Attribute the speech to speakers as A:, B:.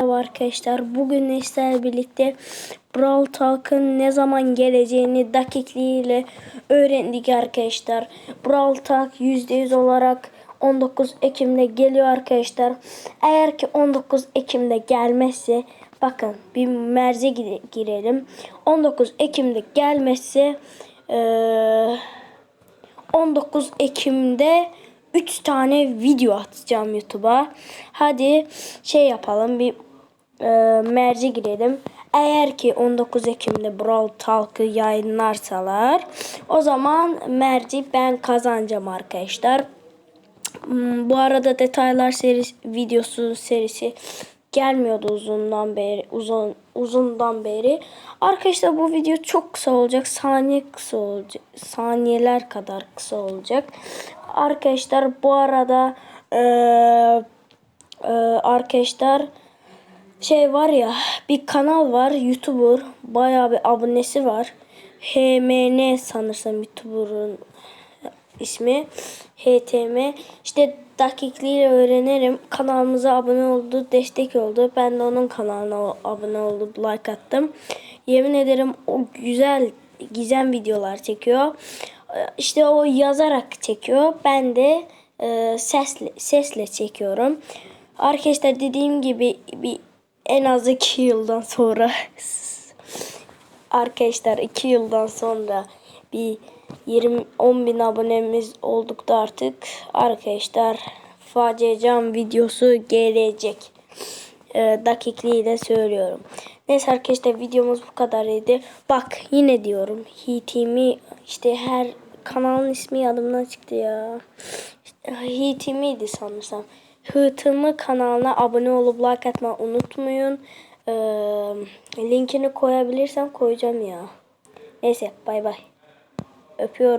A: Merhaba arkadaşlar. Bugün sizlerle birlikte Brawl Talk'ın ne zaman geleceğini dakikliğiyle öğrendik arkadaşlar. Brawl Talk %100 olarak 19 Ekim'de geliyor arkadaşlar. Eğer ki 19 Ekim'de gelmezse bakın bir merze gire- girelim. 19 Ekim'de gelmezse eee 19 Ekim'de 3 tane video atacağım YouTube'a. Hadi şey yapalım bir e, merci girelim. Eğer ki 19 Ekim'de Brawl Talk'ı yayınlarsalar o zaman merci ben kazanacağım arkadaşlar. Hmm, Bu arada detaylar serisi videosu serisi gelmiyordu uzundan beri uzun uzundan beri. Arkadaşlar bu video çok kısa olacak. Saniye kısa olacak. Saniyeler kadar kısa olacak. Arkadaşlar bu arada eee, eee, arkadaşlar şey var ya bir kanal var YouTuber bayağı bir abonesi var. HMN sanırsam YouTuber'ın ismi HTM. İşte dakikliğiyle öğrenirim. Kanalımıza abone oldu, destek oldu. Ben de onun kanalına abone oldum, like attım. Yemin ederim o güzel gizem videolar çekiyor. İşte o yazarak çekiyor. Ben de e, sesle sesle çekiyorum. Arkadaşlar dediğim gibi bir en az iki yıldan sonra Arkadaşlar 2 yıldan sonra bir 20 10 bin abonemiz olduk da artık arkadaşlar Facia Cam videosu gelecek. Ee, dakikliğiyle söylüyorum. Neyse arkadaşlar videomuz bu kadarıydı. Bak yine diyorum. Hitimi işte her kanalın ismi adımdan çıktı ya. Hitimiydi sanırsam. Hıtımı kanalına abone olup like atmayı unutmayın. Ee, linkini koyabilirsem koyacağım ya. Neyse bay bay. Öpüyorum.